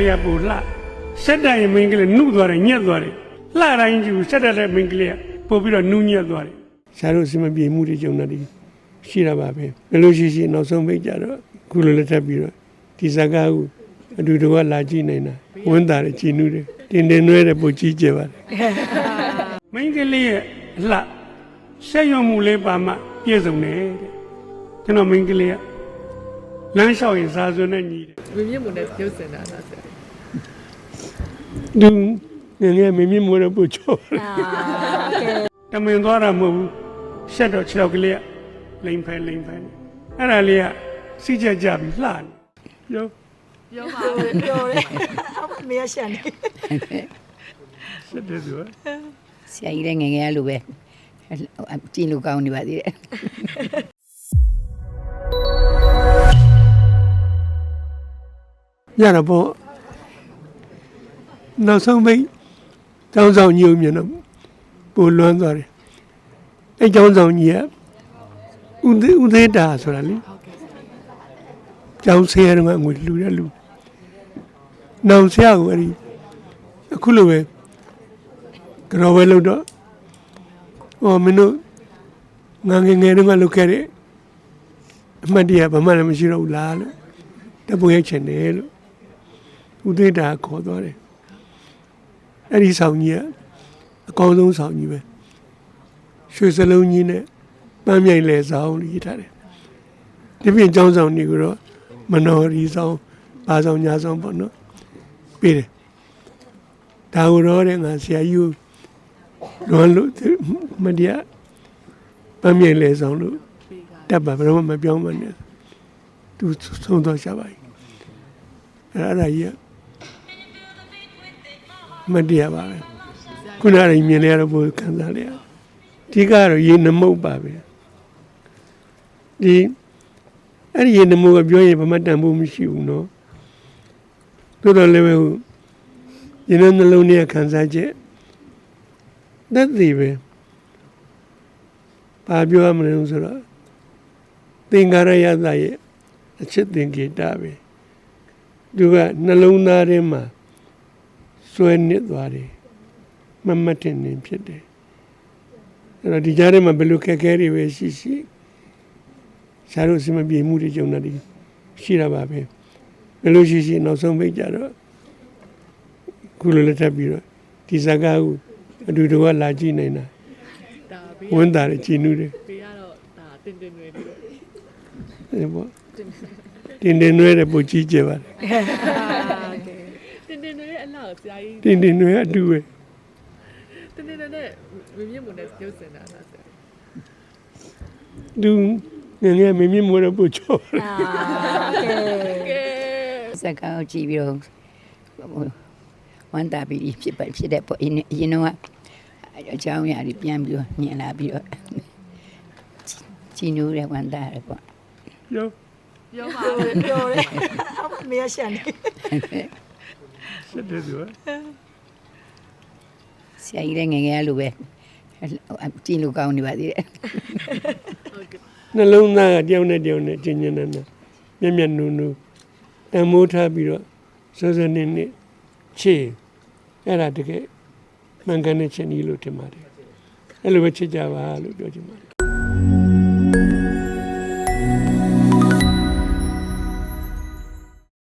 လေးကပူလှဆက်တတ်ရင်မင်းကလေးနှုတ်သွားတယ်ညက်သွားတယ်လှတိုင်းကျူဆက်တတ်တဲ့မင်းကလေးကပို့ပြီးတော့နှူးညက်သွားတယ်ရှားတို့အစမပြေမှုတွေကြုံတာဒီရှိတာပါပဲဘယ်လိုရှိရှိနောက်ဆုံးပိတ်ကြတော့ခုလိုလက်ထပ်ပြီးတော့ဒီဇာကားကိုအတူတူကလာကြည့်နေတာဝန်တာတယ်ကြည်နူးတယ်တင်တင်နွဲတယ်ပိုကြည့်ကြပါတယ်မင်းကလေးရဲ့အလှဆက်ရွံမှုလေးပါမှပြည့်စုံတယ်တဲ့ကျွန်တော်မင်းကလေးကလမ်းလျှောက်ရင်စာစွန်းနဲ့ညီတယ်ဝင်းမြင့်မုန်နဲ့ရုပ်စင်တာလားဆရာ သူငယ်ငယ်မင်းမင်းမွေးတော့ပူချောတမင်သွားတာမဟုတ်ဘူးရှက်တော့ခြေထောက်ကလေးကလိမ်ဖဲလိမ်ဖဲနေအဲ့ဒါလေးကစီးချက်ကြပြီးလှနေရောပြောပါပြောတယ်အမေရရှန်နေရှက်တယ်သူကဆရာကြီးလည်းငယ်ငယ်ကလိုပဲကြည့်လို့ကောင်းနေပါသေးတယ်ရတာပေါ့ နောက်ဆုံးပိတ်ကျောင်းဆောင်ညို့မြင်တော့ပူလွမ်းသွားတယ်အဲ့ကျောင်းဆောင်ကြီးကဥသေးဥသေးတာဆိုတာလေကျောင်းဆရာတော်ကငွေလူတဲ့လူနောင်ဆရာကအဲ့ဒီအခုလိုပဲကြော်ပဲလို့တော့ဟောမင်းတို့ငါငယ်ငယ်တုန်းကလုပ်ခဲ့တဲ့အမှတ်တရဘာမှလည်းမရှိတော့ဘူးလားလို့တပွေရိုက်ချင်တယ်လို့ဥသေတာခေါ်သွားတယ် အဲ့ဒီဆောင်ကြီးကအကောင်းဆုံးဆောင်ကြီးပဲရွှေစလုံးကြီးနဲ့ပန်းမြိုင်လေဆောင်လို့ရေးထားတယ်ဒီပြင်ကျောင်းဆောင်ကြီးကတော့မနော်ရီဆောင်ဘာဆောင်ညာဆောင်ပေါ့နော်ပြီးတယ်ဒါကိုတော့တဲ့ငါဆရာကြီးကိုလွန်လို့မတရားပန်းမြိုင်လေဆောင်လို့တက်ပါဘယ်တော့မှမပြောင်းမနဲ့သူဆုံးတော့ရှာပါ යි အဲ့ဒါကြီးက မတရားပါပဲခုနကမြင်လဲရတော့ပိုခံစားလဲရအဓိကတော့ရေနမုတ်ပါပဲဒီအဲ့ဒီရေနမုတ်ကပြောရင်ဗမတန်ဖို့မရှိဘူးနော်သို့တော်လည်းပဲဟိုရင်းနှီးနှလုံးနဲ့ခံစားချက်သက်သေပဲဘာပြောရမလဲဆိုတော့သင်္ကာရယတရဲ့အချစ်သင်္ကေတပဲသူကနှလုံးသားထဲမှာ စွဲနစ်သွားတယ်မမတ်တင်နေဖြစ်တယ်အဲ့တော့ဒီကြားထဲမှာဘယ်လိုခက်ခဲတွေပဲရှိရှိရှားတို့အစမပြေမှုတွေကြုံတာဒီရှိတာပါပဲဘယ်လိုရှိရှိနောက်ဆုံးပိတ်ကြတော့ခုလိုလက်ထပ်ပြီးတော့ဒီဇာကားကိုအတူတူကလာကြည့်နေတာဒါဘေးဝန်တာတယ်ကြည်နူးတယ်ဘေးကတော့ဒါတင်တင်တွေပြီးတော့အဲ့ပေါ့တင်တင်နွဲတယ်ပိုကြည့်ကြပါတယ်တင် တင်တွေရဲ့အလားကိုဆရာကြီးတင်တင်နွဲအတူပဲတင်တင်တွေနဲ့ဝင်းမြင့်မုန်နဲ့ရုပ်စင်တာလားဆရာသူငယ်ငယ်မင်းမင်းမွေးတော့ပိုချောအာကဲကဲစက်ကောက်ကြည့်ပြီးတော့ဝန်တာပြီးဖြစ်ပါဖြစ်တဲ့ပေါ့အင်းအရင်တော့အကြောင်းအရာတွေပြန်ပြီးတော့ညင်လာပြီးတော့ချီနူးတဲ့ဝန်တာရပေါ့ရောပြောပါပြောတယ်အမေရရှန်နေ ဆက်တယ်သူကဆရာကြီးလည်းငယ်ငယ်ကလိုပဲကြည့်လို့ကောင်းနေပါသေးတယ်နှလုံးသားကတယောက်နဲ့တယောက်နဲ့ကျဉ်းကျဉ်းနဲ့နဲ့မျက်မျက်နူနူတန်မိုးထားပြီးတော့စောစောနေနေချေအဲ့ဒါတကယ်မှန်ကန်တဲ့ချင်းကြီးလို့ထင်ပါတယ်အဲ့လိုပဲချစ်ကြပါလို့ပြောချင်ပါတယ်